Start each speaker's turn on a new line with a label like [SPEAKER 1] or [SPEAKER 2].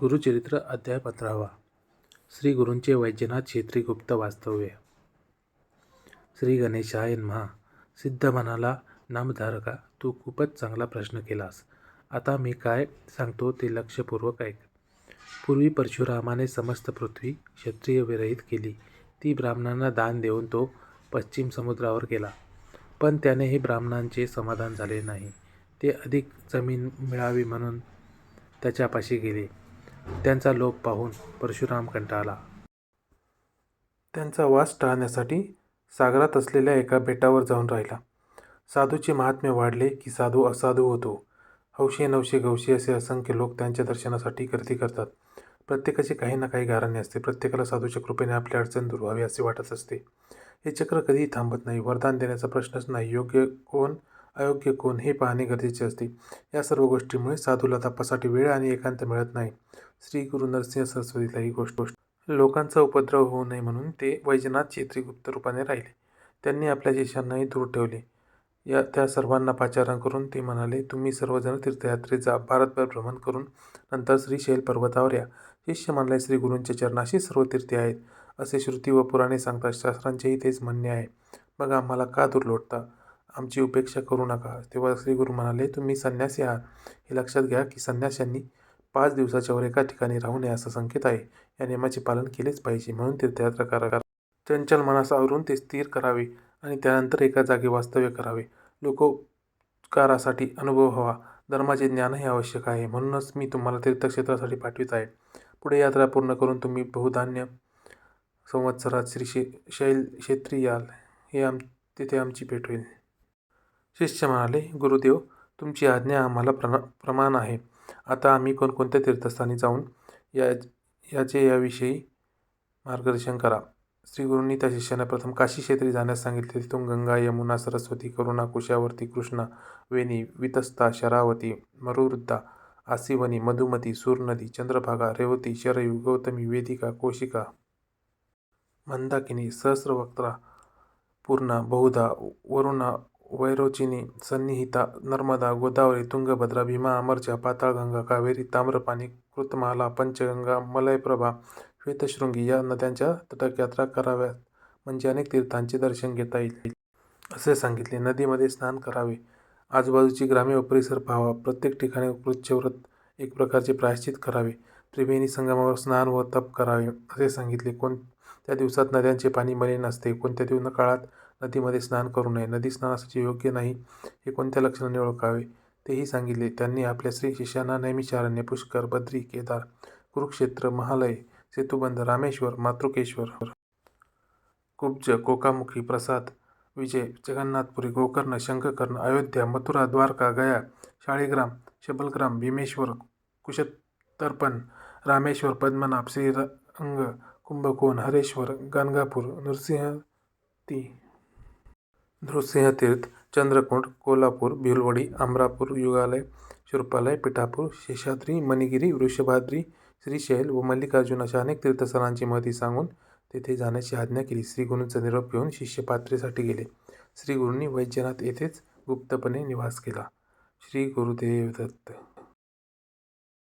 [SPEAKER 1] गुरुचरित्र अध्याय पंधरावा. श्री गुरूंचे वैद्यनाथ क्षेत्री गुप्त वास्तव्य. श्री गणेशाय महा सिद्ध मनाला नामधारका तू खूपच चांगला प्रश्न केलास. आता मी काय सांगतो ते लक्षपूर्वक ऐक. पूर्वी परशुरामाने समस्त पृथ्वी क्षत्रिय विरहित केली. ती ब्राह्मणांना दान देऊन तो पश्चिम समुद्रावर गेला. पण त्याने हे ब्राह्मणांचे समाधान झाले नाही. ते अधिक जमीन मिळावी म्हणून त्याच्यापाशी गेले. त्यांचा लोभ पाहून परशुराम कंटाळला. त्यांचा वास टाळण्यासाठी सागरात असलेल्या एका बेटावर जाऊन राहिला. साधूचे महात्म्य वाढले की साधू असाधू होतो. हौशे नवशे गवशे असे असंख्य लोक त्यांच्या दर्शनासाठी गर्दी करतात. प्रत्येकाचे काही ना काही गाराणे असते. प्रत्येकाला साधूच्या कृपेने आपली अडचण दूर व्हावी असे वाटत असते. हे चक्र कधीही थांबत नाही. वरदान देण्याचा प्रश्नच नाही. योग्य कोण अयोग्य कोण हे पाहणे गरजेचे असते. या सर्व गोष्टीमुळे साधूला तपासाठी वेळ आणि एकांत मिळत नाही. श्री गुरु नरसिंह सरस्वतीला ही गोष्ट गोष्ट लोकांचा उपद्रव होऊ नये म्हणून ते वैजनाथ चेत्री गुप्त रूपाने राहिले. त्यांनी आपल्या शिष्यांनाही दूर ठेवले. या त्या सर्वांना पाचारण करून ते म्हणाले तुम्ही सर्वजण तीर्थयात्रेत जा. भारतभर भ्रमण करून नंतर श्री शैल पर्वतावर या. शिष्य म्हणले श्री गुरूंच्या चरणाशी सर्व तीर्थे आहेत. असे श्रुती व पुराणे सांगतात. शास्त्रांचेही तेच म्हणणे आहे. मग आम्हाला का दूर लोटता आमची उपेक्षा करू नका. तेव्हा श्री गुरु म्हणाले तुम्ही संन्यासी आहात. हे लक्षात घ्या की संन्याशांनी पाच दिवसाच्यावर एका ठिकाणी राहू नये असा संकेत आहे. या नियमाचे पालन केलेच पाहिजे. म्हणून तीर्थयात्रा करा चंचल मनास आवरून ते स्थिर करावे आणि त्यानंतर एका जागी वास्तव्य करावे. लोकोपकारासाठी अनुभव हवा. धर्माचे ज्ञानही आवश्यक आहे. म्हणूनच मी तुम्हाला तीर्थक्षेत्रासाठी पाठवित आहे. पुढे यात्रा पूर्ण करून तुम्ही बहुधान्य संवत्सरात श्री शे शैल क्षेत्री याल हे आम तिथे आमची भेट होईल. शिष्य म्हणाले गुरुदेव तुमची आज्ञा आम्हाला प्रमा प्रमाण आहे. आता आम्ही कोणकोणत्या तीर्थस्थानी जाऊन या याचे याविषयी मार्गदर्शन करा. श्री गुरूंनी त्या शिष्याने प्रथम काशी क्षेत्री जाण्यास सांगितले. तिथून गंगा यमुना सरस्वती करुणा कुशावर्ती कृष्णा वेणी वितस्ता शरावती मरुवृद्धा आसिवनी मधुमती सूरनदी चंद्रभागा रेवती शरयू गौतमी वेदिका कोशिका मंदाकिनी सहस्रवक्त्रा पूर्णा बहुधा वरुणा वैरोचिनी सन्निहिता नर्मदा गोदावरी तुंगभद्रा भीमा अमरच्या पाताळगंगा कावेरी ताम्रपाणी कृतमाला पंचगंगा मलयप्रभा श्वेतशृंगी या नद्यांच्या तटकयात्रा कराव्यात. म्हणजे अनेक तीर्थांचे दर्शन घेता येईल. असे सांगितले. नदीमध्ये स्नान करावे. आजूबाजूची ग्रामे व परिसर पाहावा. प्रत्येक ठिकाणी कृच्छव्रत एक प्रकारचे प्रायश्चित करावे. त्रिवेणी संगमावर स्नान व तप करावे. असे सांगितले. कोणत्या दिवसात नद्यांचे पाणी मलिन असते? कोणत्या दिवस काळात नदीमध्ये स्नान करू नये. नदी स्नानासाठी योग्य नाही हे कोणत्या लक्षणाने ओळखावे? तेही सांगितले. त्यांनी आपल्या श्री शिष्यांना नैमिषारण्य पुष्कर बद्री केदार कुरुक्षेत्र महालय सेतुबंध रामेश्वर मातृकेश्वर कुब्ज कोकामुखी प्रसाद विजय जगन्नाथपुरी गोकर्ण शंखकर्ण अयोध्या मथुरा द्वारका गया शाळीग्राम शबलग्राम भीमेश्वर कुशतर्पण रामेश्वर पद्मनाभ श्रीरंग कुंभकोण हरेश्वर गाणगापूर नृसिंहती नृसिंहतीर्थ चंद्रकुंड कोल्हापूर भिलवडी अमरापूर युगालय शूर्पालय पिठापूर शेषाद्री मणिगिरी वृषभाद्री श्रीशैल व मल्लिकार्जुन अशा अनेक तीर्थस्थानांची महती सांगून तेथे जाण्याची आज्ञा केली. श्रीगुरूंचा निरोप घेऊन शिष्य पात्रेसाठी गेले. श्रीगुरूंनी वैद्यनाथ येथेच गुप्तपणे निवास केला. श्री गुरुदेव दत्त